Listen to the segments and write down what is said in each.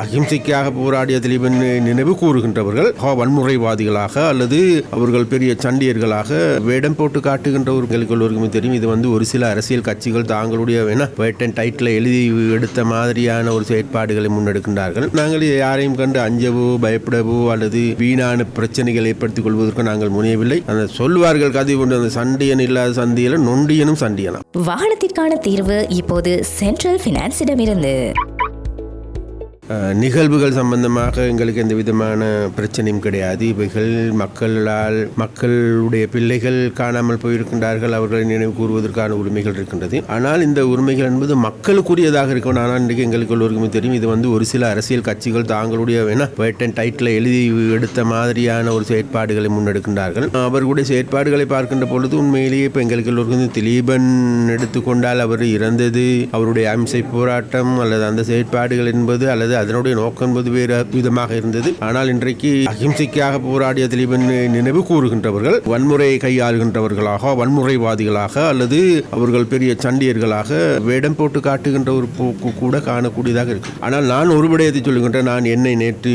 அகிம்சைக்காக போராடிய திலீபன் நினைவு கூறுகின்றவர்கள் வன்முறைவாதிகளாக அல்லது அவர்கள் பெரிய சண்டியர்களாக வேடம் போட்டு காட்டுகின்றவர்களுக்கு எல்லோருக்குமே தெரியும். இது வந்து ஒரு சில அரசியல் கட்சிகள் தாங்களுடைய என்ன வேட்டன் டைட்டில் எழுதி எடுத்த மாதிரியான ஒரு செயற்பாடுகளை முன்னெடுக்கின்றார்கள். நாங்கள் யாரையும் கண்டு அஞ்சவோ பயப்படவோ அல்லது வீணான பிரச்சனைகளை ஏற்படுத்திக் கொள்வதற்கு நாங்கள் முனையவில்லை. அந்த சொல்வார்கள் கதை கொண்டு அந்த சண்டியன் இல்லாத சந்தியில நொண்டியனும் சண்டியனாம் வாகனத்திற்கான தீர்வு இப்போது சென்ட்ரல் பினான்ஸிடமிருந்து நிகழ்வுகள் சம்பந்தமாக எங்களுக்கு எந்த விதமான பிரச்சனையும் கிடையாது. இவைகள் மக்களால் மக்களுடைய பிள்ளைகள் காணாமல் போயிருக்கின்றார்கள். அவர்களை நினைவு கூறுவதற்கான உரிமைகள் இருக்கின்றது. ஆனால் இந்த உரிமைகள் என்பது மக்களுக்குரியதாக இருக்கணும் ஆனால் இன்றைக்கு எங்களுக்கு எல்லோருக்குமே தெரியும். இது வந்து ஒரு சில அரசியல் கட்சிகள் தாங்களுடைய என்ன டைட்டில் எழுதி எடுத்த மாதிரியான ஒரு செயற்பாடுகளை முன்னெடுக்கின்றார்கள். அவர்களுடைய செயற்பாடுகளை பார்க்கின்ற பொழுது உண்மையிலேயே இப்போ எங்களுக்கு எல்லோருக்கும் திலீபன் எடுத்துக்கொண்டால் அவர் இறந்தது அவருடைய அம்சை போராட்டம் அல்லது அந்த செயற்பாடுகள் என்பது அல்லது அதனுடைய நோக்கம் என்பது வேறு விதமாக இருந்தது. ஆனால் இன்றைக்கு அகிம்சைக்காக போராடிய திலீபன் நினைவு கூறுகின்றவர்கள் வன்முறை கையாளுகின்றவர்களாக வன்முறைவாதிகளாக அல்லது அவர்கள் பெரிய சண்டியர்களாக வேடம் போட்டு காட்டுகின்ற ஒரு போக்கு கூட காணக்கூடியதாக இருக்கு. ஆனால் நான் ஒரு விடயத்தை சொல்லுகின்றேன் நான் என்னை நேற்று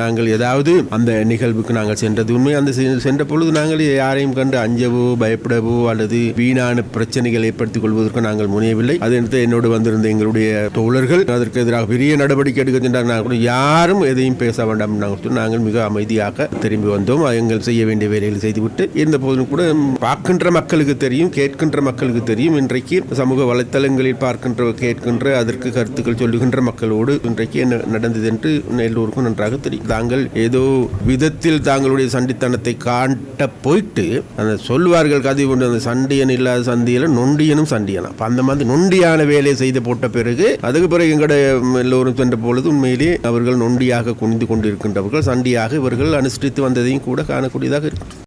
நாங்கள் ஏதாவது அந்த நிகழ்வுக்கு நாங்கள் சென்றது உண்மை. அந்த சென்ற பொழுது நாங்கள் யாரையும் கண்டு அஞ்சவோ பயப்படவோ அல்லது வீணான பிரச்சனைகளை ஏற்படுத்திக் கொள்வதற்கு நாங்கள் முனையவில்லை. அதற்கு என்னோடு வந்திருந்த எங்களுடைய தோழர்கள் அதற்கு எதிராக பெரிய நடவடிக்கை எடுக்க சென்றார் கூட யாரும் எதையும் பேச வேண்டாம் நாங்கள் நாங்கள் மிக அமைதியாக திரும்பி வந்தோம். எங்கள் செய்ய வேண்டிய வேலைகளை செய்துவிட்டு இருந்த போதும் கூட பார்க்கின்ற மக்களுக்கு தெரியும் கேட்கின்ற மக்களுக்கு தெரியும். இன்றைக்கு சமூக வலைத்தளங்களில் பார்க்கின்ற கேட்கின்ற அதற்கு கருத்துக்கள் சொல்லுகின்ற மக்களோடு இன்றைக்கு என்ன நடந்தது என்று எல்லோருக்கும் நன்றாக தெரியும். தாங்கள் ஏதோ விதத்தில் தாங்களுடைய சண்டித்தனத்தை காட்ட போயிட்டு அந்த சொல்வார்கள் கதை கொண்டு அந்த சண்டியன் இல்லாத சந்தியில நொண்டியனும் சண்டியனா. அந்த மாதிரி நொண்டியான வேலையை செய்து போட்ட பிறகு அதுக்கு பிறகு எங்களோட எல்லோரும் சென்று பொழுது உண்மையிலே அவர்கள் நொண்டியாக குனிந்து கொண்டிருக்கின்றவர்கள் சண்டியாக இவர்கள் அனுஷ்டித்து வந்ததையும் கூட காணக்கூடியதாக இருக்கிறது